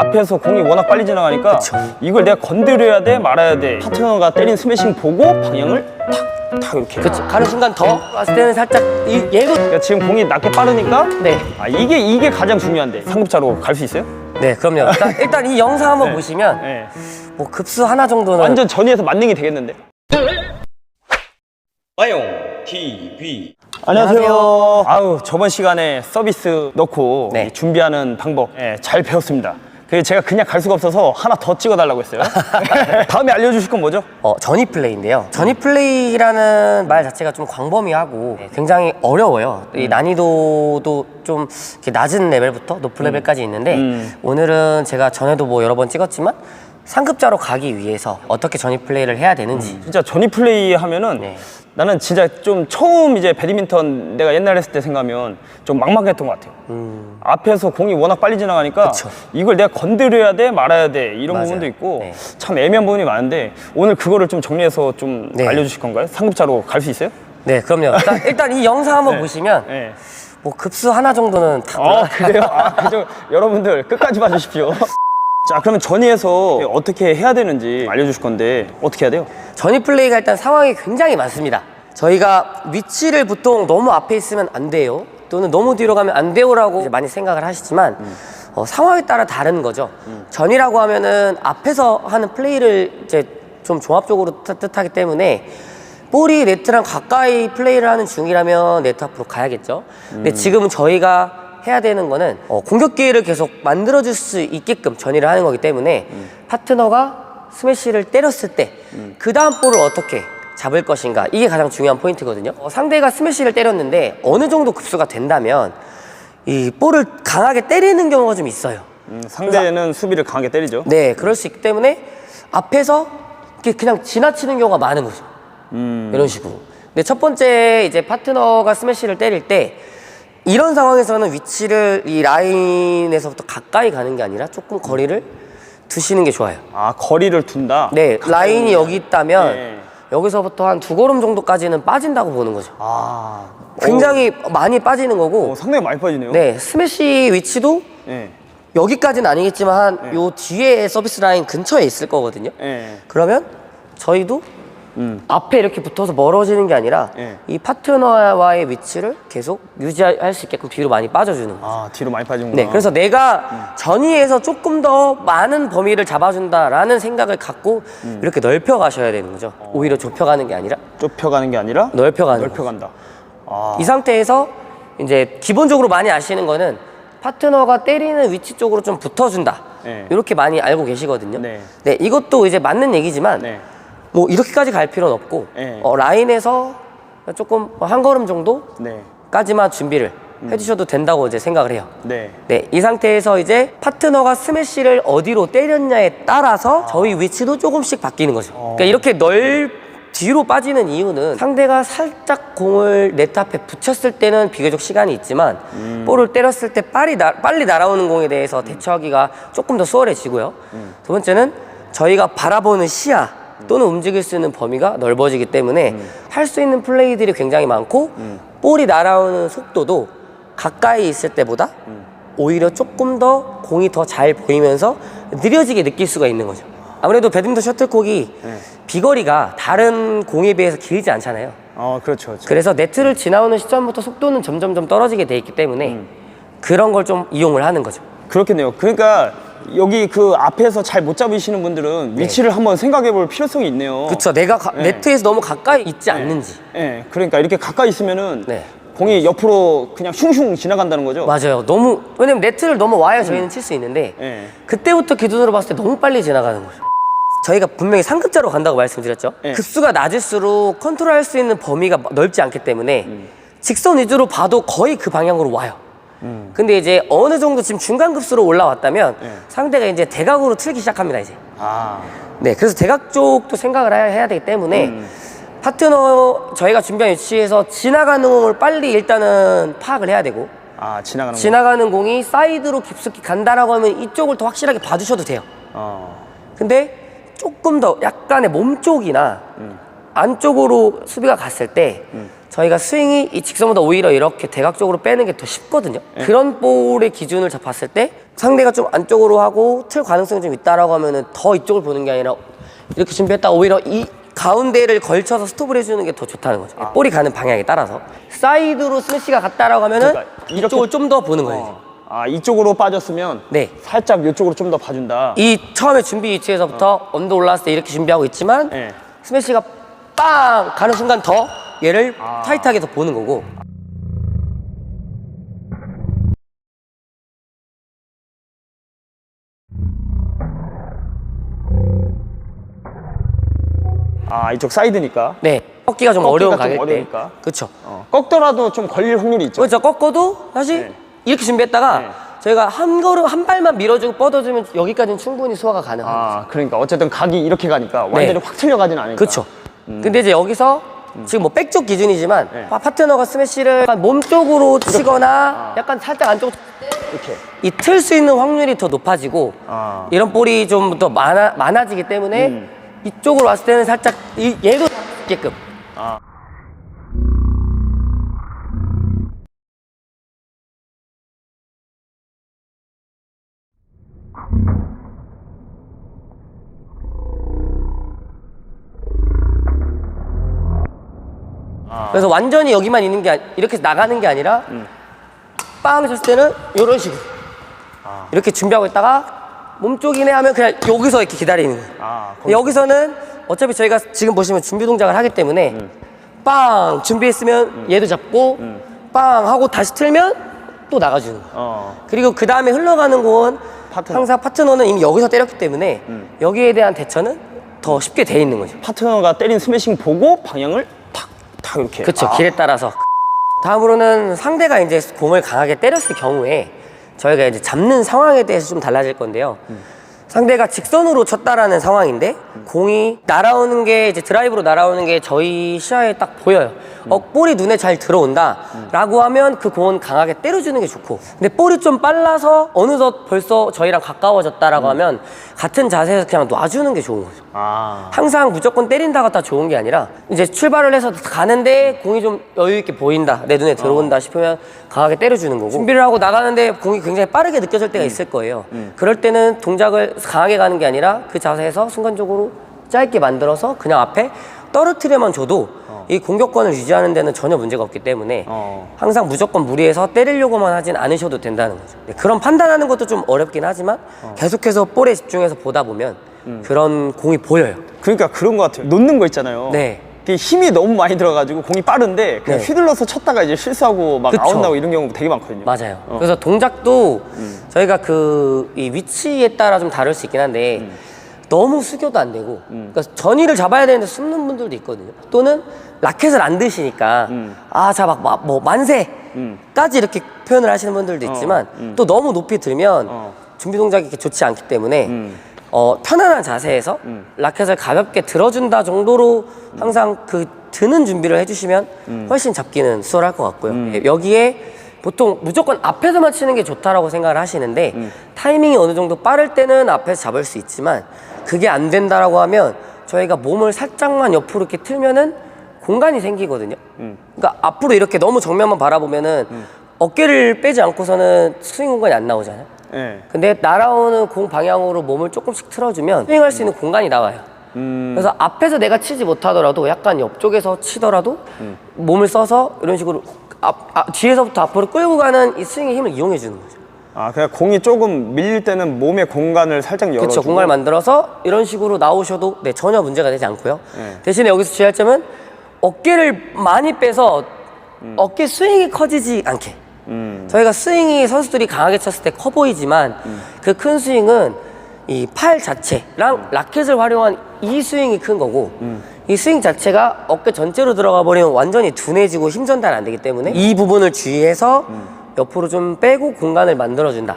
앞에서 공이 워낙 빨리 지나가니까 이걸 내가 건드려야 돼 말아야 돼 파트너가 때린 스매싱 보고 방향을 탁, 탁 이렇게 그쵸. 가는 순간 더 왔을 때는 살짝 이, 얘도 그러니까 지금 공이 낮게 빠르니까 네. 아 이게 이게 가장 중요한데 상급자로 갈 수 있어요? 네, 그럼요. 일단, 일단 이 영상 한번 보시면 네. 뭐 급수 하나 정도는 완전 전위에서 만능이 되겠는데 와용 TV 안녕하세요. 아우 저번 시간에 서비스 넣고 네. 이 준비하는 방법 예, 잘 배웠습니다. 그 제가 그냥 갈 수가 없어서 하나 더 찍어달라고 했어요. 다음에 알려주실 건 뭐죠? 어, 전위 플레이인데요. 전위 플레이라는 말 자체가 좀 광범위하고 네, 굉장히 어려워요. 이 난이도도 좀 이렇게 낮은 레벨부터 높은 레벨까지 있는데 음. 오늘은 제가 전에도 뭐 여러 번 찍었지만 상급자로 가기 위해서 어떻게 전위 플레이를 해야 되는지 진짜 전위 플레이 하면은 네. 나는 진짜 좀 처음 이제 배드민턴 내가 옛날에 했을 때 생각하면 좀 막막했던 것 같아요. 앞에서 공이 워낙 빨리 지나가니까 음. 그쵸. 이걸 내가 건드려야 돼 말아야 돼 이런 맞아요. 부분도 있고 네. 참 애매한 부분이 많은데 오늘 그거를 좀 정리해서 좀 네. 알려주실 건가요? 상급자로 갈 수 있어요? 네, 그럼요. 일단, 일단 이 영상 한번 보시면 네. 뭐 급수 하나 정도는 다 아 그래요? 아, 그죠? 여러분들 끝까지 봐주십시오. 자 그러면 전위에서 어떻게 해야 되는지 알려주실 건데 어떻게 해야 돼요? 전위 플레이가 일단 상황이 굉장히 많습니다. 저희가 위치를 보통 너무 앞에 있으면 안 돼요. 또는 너무 뒤로 가면 안 돼요라고 많이 생각을 하시지만 어, 상황에 따라 다른 거죠. 전이라고 하면은 앞에서 하는 플레이를 이제 좀 종합적으로 뜻- 뜻하기 때문에 볼이 네트랑 가까이 플레이를 하는 중이라면 네트 앞으로 가야겠죠. 근데 지금 은 저희가 해야 되는 거는 어, 공격 기회를 계속 만들어줄 수 있게끔 전이를 하는 거기 때문에 파트너가 스매시를 때렸을 때 그 다음 볼을 어떻게 잡을 것인가 이게 가장 중요한 포인트거든요. 어, 상대가 스매시를 때렸는데 어느 정도 급수가 된다면 이 볼을 강하게 때리는 경우가 좀 있어요. 음, 상대는 수비를 강하게 때리죠. 네, 그럴 수 있기 때문에 앞에서 이렇게 그냥 지나치는 경우가 많은 거죠. 이런 식으로. 근데 첫 번째 이제 파트너가 스매시를 때릴 때 이런 상황에서는 위치를 이 라인에서부터 가까이 가는 게 아니라 조금 거리를 두시는 게 좋아요. 아 거리를 둔다. 네, 라인이 여기 있다면 네. 여기서부터 한 두 걸음 정도까지는 빠진다고 보는 거죠. 아 굉장히 많이 빠지는 거고, 어, 상당히 많이 빠지네요. 네, 스매시 위치도 네. 여기까지는 아니겠지만 한 요 뒤에 서비스 라인 근처에 있을 거거든요. 네. 그러면 저희도 음. 앞에 이렇게 붙어서 멀어지는 게 아니라 네. 이 파트너와의 위치를 계속 유지할 수 있게끔 뒤로 많이 빠져주는 거죠. 아 뒤로 많이 빠지는구나. 네, 그래서 내가 전위에서 조금 더 많은 범위를 잡아준다라는 생각을 갖고 음. 이렇게 넓혀 가셔야 되는 거죠. 오히려 좁혀가는 게 아니라 좁혀가는 게 아니라 넓혀가는 거죠. 넓혀간다. 아 이 상태에서 이제 기본적으로 많이 아시는 거는 파트너가 때리는 위치 쪽으로 좀 붙어준다. 네. 이렇게 많이 알고 계시거든요. 네. 네, 이것도 이제 맞는 얘기지만 네. 뭐 이렇게까지 갈 필요는 없고 네. 어, 라인에서 조금 한 걸음 정도까지만 네. 준비를 해주셔도 된다고 이제 생각을 해요. 네. 네, 이 상태에서 이제 파트너가 스매시를 어디로 때렸냐에 따라서 저희 위치도 조금씩 바뀌는 거죠. 그러니까 이렇게 넓 뒤로 빠지는 이유는 상대가 살짝 공을 네트 앞에 붙였을 때는 비교적 시간이 있지만 볼을 때렸을 때 빨리, 나, 빨리 날아오는 공에 대해서 대처하기가 조금 더 수월해지고요. 두 번째는 저희가 바라보는 시야 또는 움직일 수 있는 범위가 넓어지기 때문에 할 수 있는 플레이들이 굉장히 많고 볼이 날아오는 속도도 가까이 있을 때보다 오히려 조금 더 공이 더 잘 보이면서 느려지게 느낄 수가 있는 거죠. 아무래도 배드민턴 셔틀콕이 비거리가 다른 공에 비해서 길지 않잖아요. 어 그렇죠. 그렇죠. 그래서 네트를 지나오는 시점부터 속도는 점점점 떨어지게 돼 있기 때문에 그런 걸 좀 이용을 하는 거죠. 그렇겠네요. 그러니까 여기 그 앞에서 잘 못 잡으시는 분들은 위치를 한번 생각해 볼 필요성이 있네요. 그렇죠. 내가 가- 네. 네트에서 너무 가까이 있지 않는지. 예. 그러니까 이렇게 가까이 있으면은 네. 공이 옆으로 그냥 슝슝 지나간다는 거죠. 맞아요. 너무 왜냐면 네트를 넘어와야 저희는 칠 수 있는데 예. 그때부터 기준으로 봤을 때 너무 빨리 지나가는 거죠. 저희가 분명히 상급자로 간다고 말씀드렸죠. 네. 급수가 낮을수록 컨트롤할 수 있는 범위가 넓지 않기 때문에 직선 위주로 봐도 거의 그 방향으로 와요. 근데 이제 어느 정도 지금 중간 급수로 올라왔다면 네. 상대가 이제 대각으로 틀기 시작합니다 이제. 아. 네, 그래서 대각 쪽도 생각을 해야, 해야 되기 때문에 파트너 저희가 준비한 위치에서 지나가는 공을 빨리 일단은 파악을 해야 되고 아 지나가는 거. 지나가는 공이 사이드로 깊숙이 간다라고 하면 이쪽을 더 확실하게 봐주셔도 돼요. 어. 근데 조금 더 약간의 몸 쪽이나 안쪽으로 수비가 갔을 때 저희가 스윙이 이 직선보다 오히려 이렇게 대각적으로 빼는 게 더 쉽거든요. 그런 볼의 기준을 자- 봤을 때 상대가 좀 안쪽으로 하고 틀 가능성이 좀 있다라고 하면은 더 이쪽을 보는 게 아니라 이렇게 준비했다 오히려 이 가운데를 걸쳐서 스톱을 해주는 게 더 좋다는 거죠. 볼이 가는 방향에 따라서 사이드로 스매시가 갔다라고 하면은 그러니까 이렇게- 이쪽을 좀 더 보는 거예요. 어. 아 이쪽으로 빠졌으면 네. 살짝 이쪽으로 좀 더 봐준다. 이 처음에 준비 위치에서부터 언더 올라왔을 때 이렇게 준비하고 있지만 네. 스매시가 빵 가는 순간 더 얘를 아. 타이트하게 더 보는 거고 아 이쪽 사이드니까. 네 꺾기가 좀 꺾기가 어려운 좀 가격 때 어려우니까. 그렇죠 어. 꺾더라도 좀 걸릴 확률이 있죠. 그렇죠 꺾어도 사실 네. 이렇게 준비했다가 네. 저희가 한 걸음 한 발만 밀어주고 뻗어주면 여기까지는 충분히 소화가 가능합니다 아 그러니까 어쨌든 각이 이렇게 가니까 완전히 네. 확 틀려가진 않으니까. 그렇죠 근데 이제 여기서 지금 뭐 백쪽 기준이지만 네. 파- 파트너가 스매시를 약간 몸 쪽으로 치거나 약간 살짝 안쪽 이렇게. 이 틀 수 있는 확률이 더 높아지고 아. 이런 볼이 좀 더 많아, 많아지기 때문에 음. 이쪽으로 왔을 때는 살짝 이, 얘도 있게끔 아. 그래서 완전히 여기만 있는 게 아니- 이렇게 나가는 게 아니라 빵 쳤을 때는 이런 식으로. 이렇게 준비하고 있다가 몸쪽이네 하면 그냥 여기서 이렇게 기다리는 거예요. 아, 거기- 여기서는 어차피 저희가 지금 보시면 준비 동작을 하기 때문에 빵 준비했으면 얘도 잡고 빵 하고 다시 틀면 또 나가주는 거예요. 어. 그리고 그 다음에 흘러가는 공은 파트너. 항상 파트너는 이미 여기서 때렸기 때문에 여기에 대한 대처는 더 쉽게 돼 있는 거죠. 파트너가 때린 스매싱 보고 방향을 탁, 탁 이렇게. 그렇죠. 아. 길에 따라서. 다음으로는 상대가 이제 공을 강하게 때렸을 경우에 저희가 이제 잡는 상황에 대해서 좀 달라질 건데요. 상대가 직선으로 쳤다라는 상황인데 공이 날아오는 게 이제 드라이브로 날아오는 게 저희 시야에 딱 보여요. 어, 볼이 눈에 잘 들어온다라고 하면 그 공은 강하게 때려주는 게 좋고 근데 볼이 좀 빨라서 어느덧 벌써 저희랑 가까워졌다라고 하면 같은 자세에서 그냥 놔주는 게 좋은 거죠. 아. 항상 무조건 때린다가 다 좋은 게 아니라 이제 출발을 해서 가는데 공이 좀 여유 있게 보인다 내 눈에 들어온다 싶으면 강하게 때려주는 거고. 준비를 하고 나가는데 공이 굉장히 빠르게 느껴질 때가 있을 거예요. 그럴 때는 동작을 강하게 가는 게 아니라 그 자세에서 순간적으로 짧게 만들어서 그냥 앞에 떨어뜨려만 줘도 이 공격권을 유지하는 데는 전혀 문제가 없기 때문에 어. 항상 무조건 무리해서 때리려고만 하진 않으셔도 된다는 거죠. 네, 그런 판단하는 것도 좀 어렵긴 하지만 계속해서 볼에 집중해서 보다 보면 그런 공이 보여요. 그러니까 그런 것 같아요. 놓는 거 있잖아요. 네. 힘이 너무 많이 들어가지고 공이 빠른데 그냥 네. 휘둘러서 쳤다가 이제 실수하고 막 그쵸. 아웃 나고 이런 경우 되게 많거든요. 맞아요. 그래서 동작도 저희가 그 이 위치에 따라 좀 다를 수 있긴 한데 너무 숙여도 안 되고 그러니까 전위를 잡아야 되는데 숨는 분들도 있거든요. 또는 라켓을 안 드시니까 아자 막 뭐 만세까지 이렇게 표현을 하시는 분들도 있지만 또 너무 높이 들면 어. 준비 동작이 이렇게 좋지 않기 때문에 어, 편안한 자세에서 라켓을 가볍게 들어준다 정도로 항상 그 드는 준비를 해주시면 훨씬 잡기는 수월할 것 같고요. 예, 여기에 보통 무조건 앞에서만 치는 게 좋다라고 생각을 하시는데 타이밍이 어느 정도 빠를 때는 앞에서 잡을 수 있지만 그게 안 된다라고 하면 저희가 몸을 살짝만 옆으로 이렇게 틀면은 공간이 생기거든요. 그러니까 앞으로 이렇게 너무 정면만 바라보면은 어깨를 빼지 않고서는 스윙 공간이 안 나오잖아요. 네. 근데 날아오는 공 방향으로 몸을 조금씩 틀어주면 스윙할 수 있는 공간이 나와요. 그래서 앞에서 내가 치지 못하더라도 약간 옆쪽에서 치더라도 몸을 써서 이런 식으로 앞, 아, 뒤에서부터 앞으로 끌고 가는 이 스윙의 힘을 이용해 주는 거죠. 아 그냥 공이 조금 밀릴 때는 몸의 공간을 살짝 열어주고 그렇죠. 공간을 만들어서 이런 식으로 나오셔도 네, 전혀 문제가 되지 않고요. 네. 대신에 여기서 주의할 점은 어깨를 많이 빼서 어깨 스윙이 커지지 않게. 음. 저희가 스윙이 선수들이 강하게 쳤을 때 커 보이지만 그 큰 스윙은 이 팔 자체랑 라켓을 활용한 이 스윙이 큰 거고 이 스윙 자체가 어깨 전체로 들어가 버리면 완전히 둔해지고 힘 전달 안 되기 때문에 이 부분을 주의해서 옆으로 좀 빼고 공간을 만들어 준다.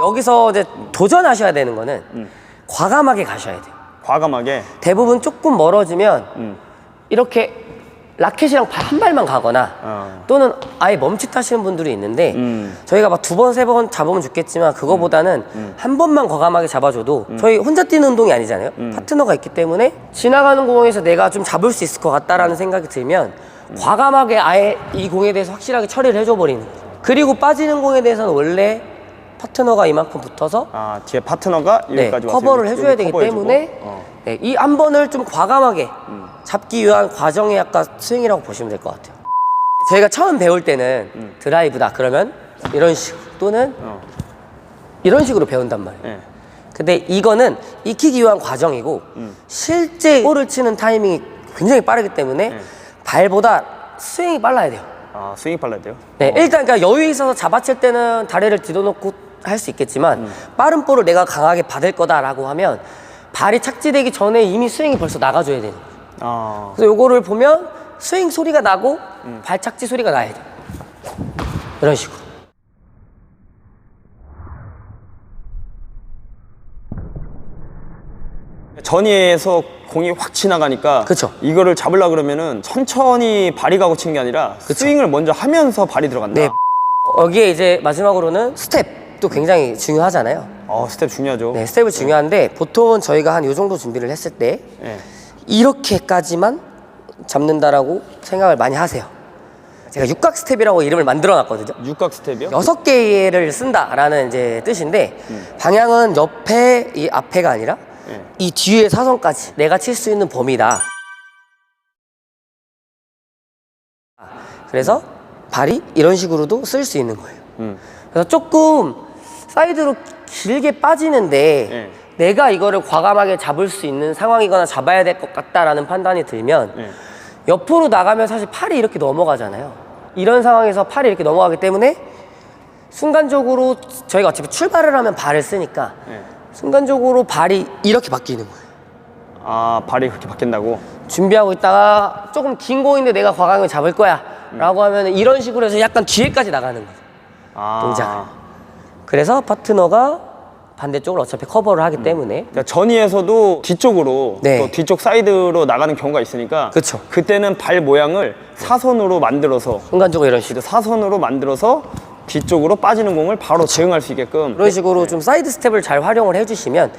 여기서 이제 도전하셔야 되는 거는 과감하게 가셔야 돼요. 과감하게 대부분 조금 멀어지면 음. 이렇게 라켓이랑 발 한 발만 가거나 어. 또는 아예 멈칫하시는 분들이 있는데 음. 저희가 막 두 번 세 번 잡으면 좋겠지만 그거보다는 음. 한 번만 과감하게 잡아줘도 저희 혼자 뛰는 운동이 아니잖아요 음. 파트너가 있기 때문에 지나가는 공에서 내가 좀 잡을 수 있을 것 같다라는 생각이 들면 과감하게 아예 이 공에 대해서 확실하게 처리를 해줘 버리는 거죠. 그리고 빠지는 공에 대해서는 원래 파트너가 이만큼 붙어서 아 뒤에 파트너가 네, 여기까지 와서 커버를 여기- 해줘야 여기 되기 커버해주고. 때문에 어. 네, 이 한 번을 좀 과감하게 잡기 위한 과정이 약간 스윙이라고 보시면 될 것 같아요. 저희가 처음 배울 때는 드라이브다 그러면 이런 식 또는 어. 이런 식으로 배운단 말이에요. 네. 근데 이거는 익히기 위한 과정이고 음. 실제 볼을 치는 타이밍이 굉장히 빠르기 때문에 네. 발보다 스윙이 빨라야 돼요. 아 스윙이 빨라야 돼요? 네, 일단 그러니까 여유 있어서 잡아칠 때는 다리를 뒤로 놓고 할 수 있겠지만 음. 빠른 볼을 내가 강하게 받을 거다라고 하면 발이 착지되기 전에 이미 스윙이 벌써 나가줘야 돼요. 아 그래서 요거를 보면 스윙 소리가 나고 음. 발 착지 소리가 나야 돼요. 이런 식으로. 전위에서 공이 확 지나가니까 그쵸. 이거를 잡으려 그러면은 천천히 발이 가고 치는 게 아니라 스윙을 먼저 하면서 발이 들어간다. 네. 여기에 이제 마지막으로는 스텝도 굉장히 중요하잖아요. 어 스텝 중요하죠. 네, 스텝이 중요한데 보통은 저희가 한 요 정도 준비를 했을 때 네. 이렇게까지만 잡는다라고 생각을 많이 하세요. 제가 육각 스텝이라고 이름을 만들어 놨거든요. 육각 스텝이요? 여섯 개를 쓴다라는 이제 뜻인데 방향은 옆에 이 앞에가 아니라 네. 이 뒤에 사선까지 내가 칠 수 있는 범위다. 그래서 발이 이런 식으로도 쓸 수 있는 거예요. 음. 그래서 조금 사이드로 길게 빠지는데 네. 내가 이거를 과감하게 잡을 수 있는 상황이거나 잡아야 될 것 같다라는 판단이 들면 네. 옆으로 나가면 사실 팔이 이렇게 넘어가잖아요. 이런 상황에서 팔이 이렇게 넘어가기 때문에 순간적으로 저희가 어차피 출발을 하면 발을 쓰니까 네. 순간적으로 발이 이렇게 바뀌는 거예요. 아 발이 그렇게 바뀐다고? 준비하고 있다가 조금 긴 공인데 내가 과감하게 잡을 거야 라고 하면 이런 식으로 해서 약간 뒤에까지 나가는 거죠. 아. 동작을. 그래서 파트너가 반대쪽을 어차피 커버를 하기 때문에 그러니까 전위에서도 뒤쪽으로 네. 또 뒤쪽 사이드로 나가는 경우가 있으니까 그쵸. 그때는 발 모양을 사선으로 만들어서 순간적으로 이런 식으로 사선으로 만들어서 뒤쪽으로 빠지는 공을 바로 대응할 수 있게끔 이런 식으로 좀 사이드 스텝을 잘 활용을 해주시면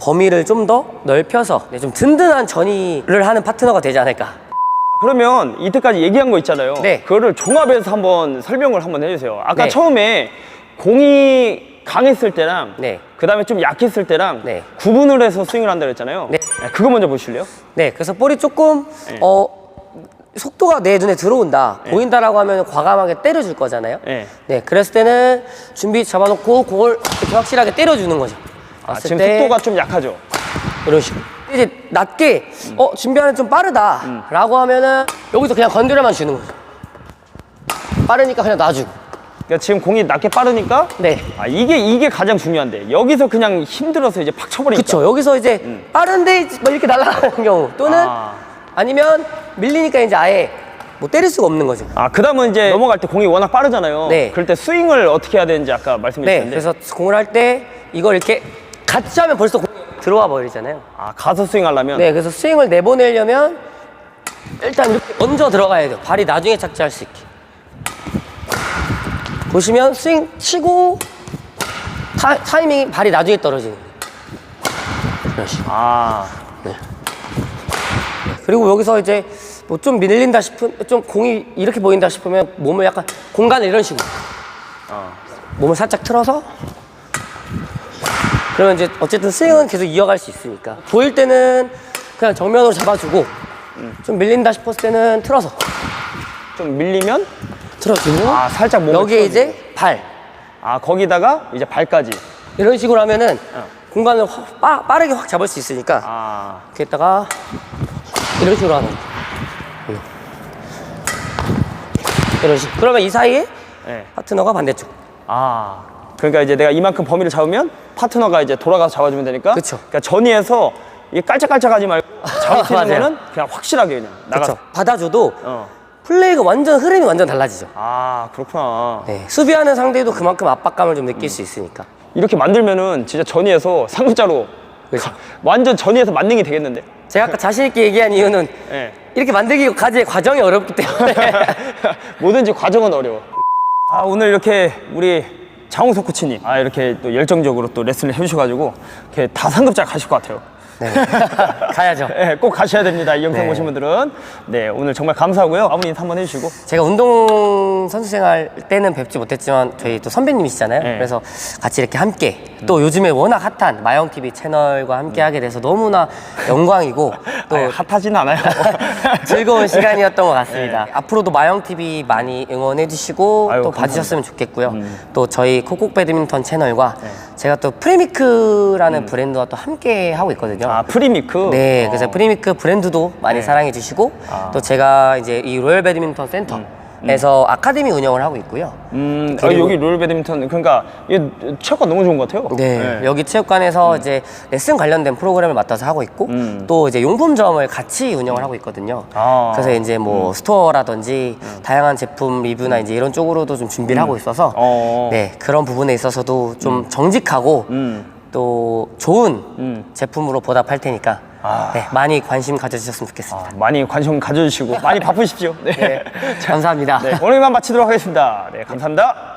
범위를 좀 더 넓혀서 네, 좀 든든한 전이를 하는 파트너가 되지 않을까. 그러면 이때까지 얘기한 거 있잖아요. 네. 그거를 종합해서 한번 설명을 한번 해주세요. 아까 네. 처음에 공이 강했을 때랑 네. 그 다음에 좀 약했을 때랑 네. 구분을 해서 스윙을 한다 그랬잖아요. 네. 그거 먼저 보실래요? 네, 그래서 볼이 조금 네. 어 속도가 내 눈에 들어온다, 보인다라고 하면 과감하게 때려줄 거잖아요. 네. 네, 그랬을 때는 준비 잡아놓고 공을 이렇게 확실하게 때려주는 거죠. 아, 왔을 지금 때 속도가 좀 약하죠. 이런 식으로. 이제 낮게 어 준비하는 좀 빠르다라고 하면은 여기서 그냥 건드려만 주는 거죠. 빠르니까 그냥 놔주고. 그러니까 지금 공이 낮게 빠르니까 네. 아, 이게 이게 가장 중요한데 여기서 그냥 힘들어서 이제 팍 쳐버리니까. 그쵸. 여기서 이제 빠른데 뭐 이렇게 날아가는 경우 또는 아. 아. 니면 밀리니까 이제 아예 뭐 때릴 수가 없는 거죠. 아, 그 다음은 이제 넘어갈 때 공이 워낙 빠르잖아요. 네. 그럴 때 스윙을 어떻게 해야 되는지 아까 말씀해 네. 주셨는데. 그래서 공을 할 때 이걸 이렇게 같이 하면 벌써 공이 들어와 버리잖아요. 아, 가서 스윙 하려면. 네. 그래서 스윙을 내보내려면 일단 이렇게 먼저 들어가야 돼요. 발이 나중에 착지할 수 있게. 보시면 스윙 치고 타, 타이밍이 발이 나중에 떨어지는. 이런 식으로. 아, 그리고 여기서 이제 뭐 좀 밀린다 싶은 좀 공이 이렇게 보인다 싶으면 몸을 약간 공간을 이런 식으로. 어. 몸을 살짝 틀어서. 그러면 이제 어쨌든 스윙은 계속 이어갈 수 있으니까. 보일 때는 그냥 정면으로 잡아주고 좀 밀린다 싶었을 때는 틀어서. 좀 밀리면? 틀어주고 아, 살짝 몸을 여기에 틀어주고. 이제 발. 아, 거기다가 이제 발까지. 이런 식으로 하면은 어. 공간을 확 빠, 빠르게 확 잡을 수 있으니까. 아, 이렇게 했다가 이런 식으로 하는 거예요. 이런 식으로 그러면 이 사이에 네. 파트너가 반대쪽 아. 그러니까 이제 내가 이만큼 범위를 잡으면 파트너가 이제 돌아가서 잡아주면 되니까. 그쵸. 그러니까 전위에서 이게 깔짝깔짝하지 말고 있는 맞아요. 거는 그냥 확실하게 그냥 나가서. 그렇죠. 받아줘도 어. 플레이가 완전 흐름이 완전 달라지죠. 아, 그렇구나. 네, 수비하는 상대도 그만큼 압박감을 좀 느낄 수 있으니까. 이렇게 만들면은 진짜 전위에서 상급자로 그렇죠. 완전 전위에서 만능이 되겠는데. 제가 아까 자신 있게 얘기한 이유는 예. 이렇게 만들기까지의 과정이 어렵기 때문에. 뭐든지 과정은 어려워. 아, 오늘 이렇게 우리 장홍석 코치님, 아, 이렇게 또 열정적으로 또 레슨을 해주셔가지고, 이렇게 다 상급자 가실 것 같아요. 네. 가야죠. 네, 꼭 가셔야 됩니다. 이 영상 네. 보신 분들은. 네, 오늘 정말 감사하고요. 마무리 인사 한번 해주시고. 제가 운동 선수 생활 때는 뵙지 못했지만 저희 또 선배님이시잖아요. 네. 그래서 같이 이렇게 함께 또 요즘에 워낙 핫한 마영 TV 채널과 함께 하게 돼서 너무나 영광이고 또 아니, 핫하진 않아요. 즐거운 시간이었던 것 같습니다. 앞으로도 마영 TV 많이 응원해 주시고 네. 아유, 또 감사합니다. 음. 봐주셨으면 좋겠고요. 또 저희 코콕 배드민턴 채널과 네. 제가 또 프리미크라는 브랜드와 또 함께 하고 있거든요. 음. 아, 프리미크? 네, 어. 그래서 프리미크 브랜드도 많이 네. 사랑해 주시고 아. 또 제가 이제 이 로열 배드민턴 센터 에서 아카데미 운영을 하고 있고요. 음, 아, 그리고- 여기 롤 배드민턴, 그러니까 이 체육관 너무 좋은 것 같아요. 네, 여기 체육관에서 이제 레슨 관련된 프로그램을 맡아서 하고 있고 음. 또 이제 용품점을 같이 운영을 하고 있거든요. 아. 그래서 이제 뭐 스토어라든지 다양한 제품 리뷰나 이제 이런 쪽으로도 좀 준비를 하고 있어서 어. 네 그런 부분에 있어서도 좀 정직하고 음. 또 좋은 음. 제품으로 보답할 테니까 아. 네, 많이 관심 가져주셨으면 좋겠습니다. 아, 많이 관심 가져주시고, 많이 바쁘십시오. 네. 네, 감사합니다. 네, 오늘만 마치도록 하겠습니다. 네, 감사합니다.